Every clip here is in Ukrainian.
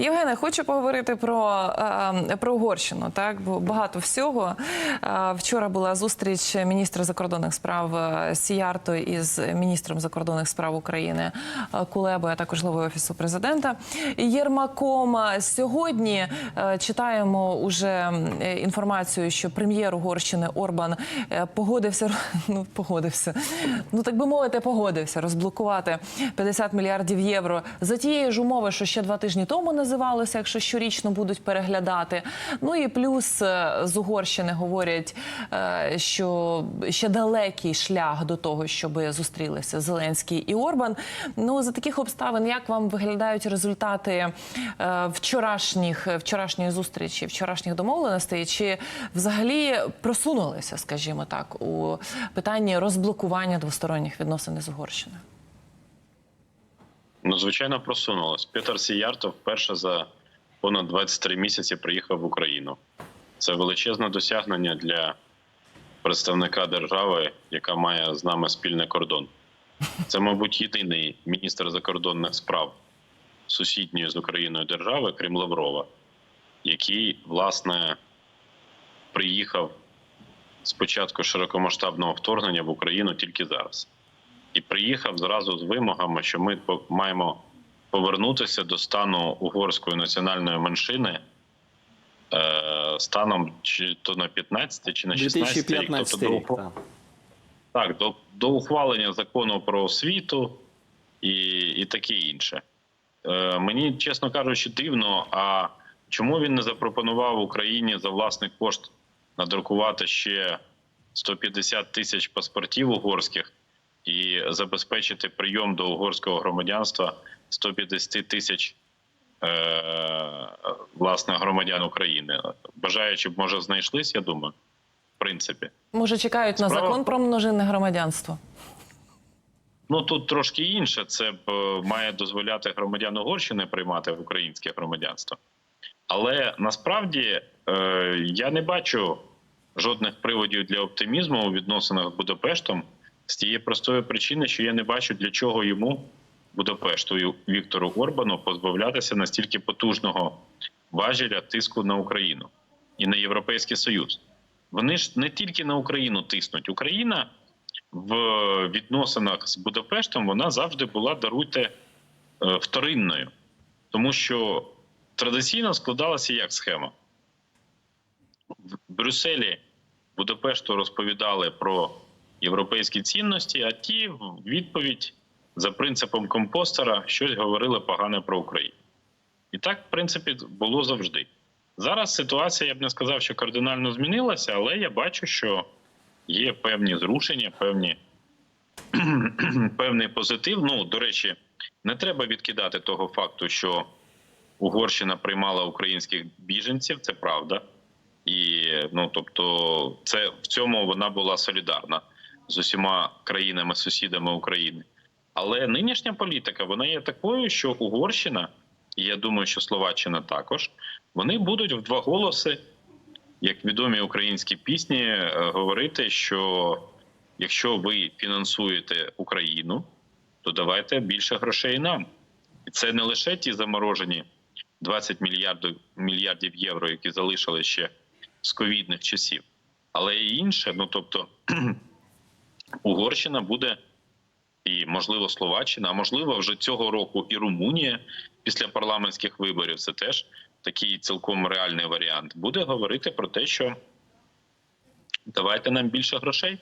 Євгене, хочу поговорити про, е, про Угорщину. Так, багато всього. Е, Вчора була зустріч міністра закордонних справ е, Сіярто із міністром закордонних справ України Кулебою, а також главою офісу президента Єрмаком. Сьогодні читаємо уже інформацію, що прем'єр Угорщини Орбан погодився. Ну погодився. Ну так би мовити, погодився розблокувати 50 мільярдів євро за тієї ж умови, що ще два тижні тому називалося, якщо щорічно будуть переглядати. Ну і плюс е, з Угорщини говорять, е, що ще далекий шлях до того, щоб зустрілися Зеленський і Орбан. Ну за таких обставин, як вам виглядають результати е, вчорашніх вчорашньої зустрічі, вчорашніх домовленостей? Чи взагалі просунулися, скажімо так, у питанні розблокування двосторонніх відносин з Угорщиною? Ну, звичайно, просунулось. Петр Сіяртов вперше за понад 23 місяці приїхав в Україну. Це величезне досягнення для представника держави, яка має з нами спільний кордон. Це, мабуть, єдиний міністр закордонних справ сусідньої з Україною держави, крім Лаврова, який, власне, приїхав з початку широкомасштабного вторгнення в Україну тільки зараз і приїхав зразу з вимогами, що ми маємо повернутися до стану угорської національної меншини е, станом чи то на 15 чи на 16 рік, тобто рік. до, так. так, до, до ухвалення закону про освіту і, і таке інше. Е, мені, чесно кажучи, дивно. А чому він не запропонував Україні за власний кошт надрукувати ще 150 тисяч паспортів угорських і забезпечити прийом до угорського громадянства 150 тисяч е, власне громадян України? Бажаючи б, може, знайшлись, я думаю, в принципі. Може, чекають на закон про множинне громадянство? Ну тут трошки інше. Це б е, має дозволяти громадян Угорщини приймати в українське громадянство. Але насправді е, я не бачу жодних приводів для оптимізму у відносинах з Будапештом з тієї простої причини, що я не бачу для чого йому Будапешту Віктору Орбану позбавлятися настільки потужного важеля тиску на Україну і на Європейський Союз. Вони ж не тільки на Україну тиснуть. Україна в відносинах з Будапештом вона завжди була даруйте е, вторинною, тому що традиційно складалася як схема. В Брюсселі Будапешту розповідали про європейські цінності, а ті відповідь за принципом компостера щось говорили погане про Україну. І так, в принципі, було завжди. Зараз ситуація, я б не сказав, що кардинально змінилася, але я бачу, що є певні зрушення, певні, певний позитив. Ну, до речі, не треба відкидати того факту, що Угорщина приймала українських біженців, це правда. І ну, тобто, це в цьому вона була солідарна з усіма країнами-сусідами України. Але нинішня політика вона є такою, що Угорщина, і я думаю, що Словаччина також, вони будуть в два голоси як відомі українські пісні, е, говорити, що якщо ви фінансуєте Україну, то давайте більше грошей нам. І це не лише ті заморожені 20 мільярдів, мільярдів євро, які залишили ще з ковідних часів, але і інше. Ну тобто Угорщина буде. І можливо Словаччина, а можливо, вже цього року і Румунія після парламентських виборів. Це теж такий цілком реальний варіант. Буде говорити про те, що давайте нам більше грошей,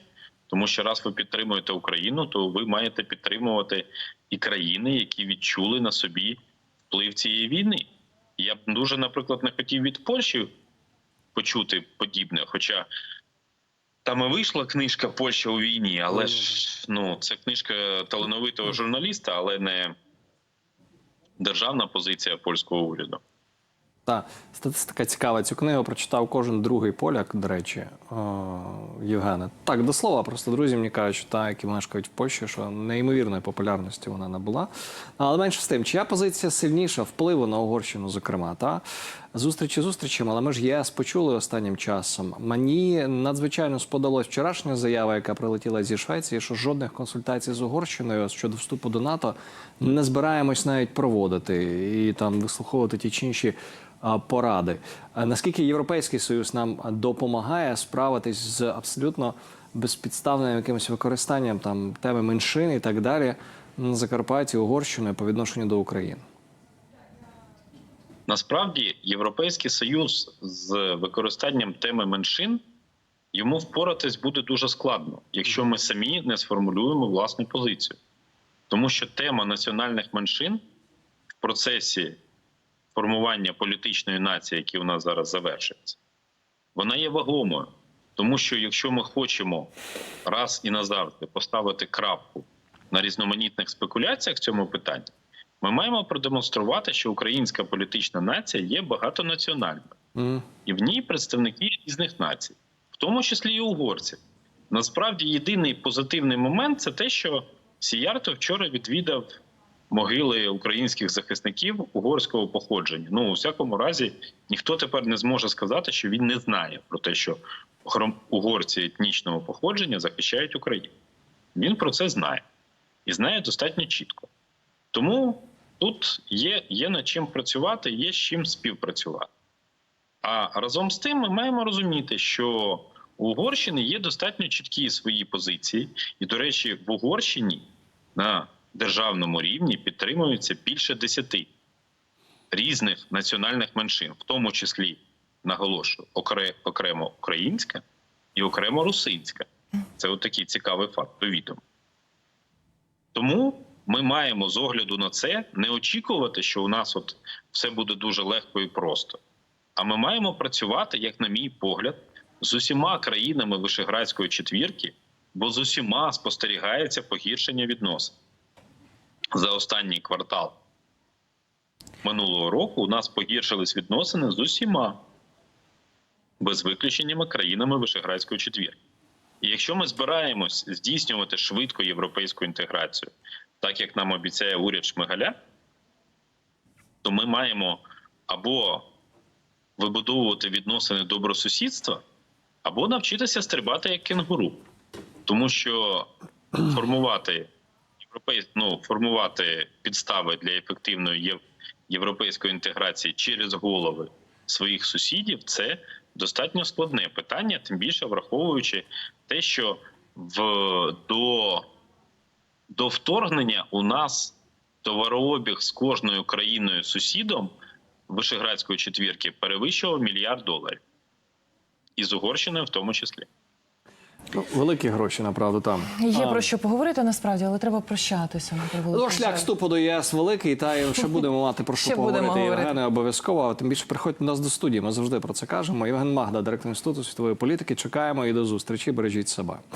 тому що раз ви підтримуєте Україну, то ви маєте підтримувати і країни, які відчули на собі вплив цієї війни. Я б дуже, наприклад, не хотів від Польщі почути подібне. Хоча там і вийшла книжка Польща у війні, але ж ну це книжка талановитого журналіста, але не державна позиція польського уряду. Та статистика цікава. Цю книгу прочитав кожен другий поляк, до речі, о, Євгене. Так, до слова, просто друзі мені кажуть, що та, які мешкають в Польщі, що неймовірної популярності вона набула. Але менше з тим, чия позиція сильніша впливу на Угорщину, зокрема, та Зустрічі зустрічами, але ми ж ЄС почули останнім часом. Мені надзвичайно сподобалась вчорашня заява, яка прилетіла зі Швеції, що жодних консультацій з Угорщиною щодо вступу до НАТО не збираємось навіть проводити і там вислуховувати ті чи інші поради. Наскільки Європейський Союз нам допомагає справитись з абсолютно безпідставним якимось використанням там теми меншин і так далі на Закарпатті, Угорщиною по відношенню до України? Насправді, Європейський Союз з використанням теми меншин йому впоратись буде дуже складно, якщо ми самі не сформулюємо власну позицію. Тому що тема національних меншин в процесі формування політичної нації, який у нас зараз завершується, вона є вагомою. Тому що якщо ми хочемо раз і назавжди поставити крапку на різноманітних спекуляціях в цьому питанні, ми маємо продемонструвати, що українська політична нація є багатонаціональною, Мгм. і в ній представники різних націй, в тому числі і угорці. Насправді, єдиний позитивний момент це те, що Сіярто вчора відвідав могили українських захисників угорського походження. Ну, у всякому разі, ніхто тепер не зможе сказати, що він не знає про те, що угорці етнічного походження захищають Україну. Він про це знає і знає достатньо чітко. Тому тут є, є над чим працювати, є з чим співпрацювати. А разом з тим ми маємо розуміти, що у Угорщини є достатньо чіткі свої позиції, і, до речі, в Угорщині на державному рівні підтримується більше десяти різних національних меншин, в тому числі наголошую окре- окремо українська і окремо русинська. Це от цікавий факт до. Тому ми маємо з огляду на це не очікувати, що у нас от все буде дуже легко і просто. А ми маємо працювати, як на мій погляд, з усіма країнами Вишеградської четвірки, бо з усіма спостерігається погіршення відносин. За останній квартал минулого року у нас погіршились відносини з усіма, без виключеннями країнами Вишеградської четвірки. І якщо ми збираємось здійснювати швидко європейську інтеграцію, так як нам обіцяє уряд Шмигаля, то ми маємо або вибудовувати відносини добросусідства, або навчитися стрибати як кенгуру. Тому що формувати європейсь... ну, формувати підстави для ефективної європейської інтеграції через голови своїх сусідів це достатньо складне питання, тим більше враховуючи те, що в до, до вторгнення у нас товарообіг з кожною країною сусідом Вишеградської четвірки перевищував мільярд доларів. І з Угорщиною в тому числі. Ну, великі гроші, направду, там. Є А, про що поговорити насправді, але треба прощатися. Ну, шлях вступу до ЄС великий, та і ще будемо мати про що поговорити. говорити. Євгене, обов'язково. А тим більше приходьте до нас до студії. Ми завжди про це кажемо. Євген Магда, директор інституту світової політики. Чекаємо і до зустрічі. Бережіть себе.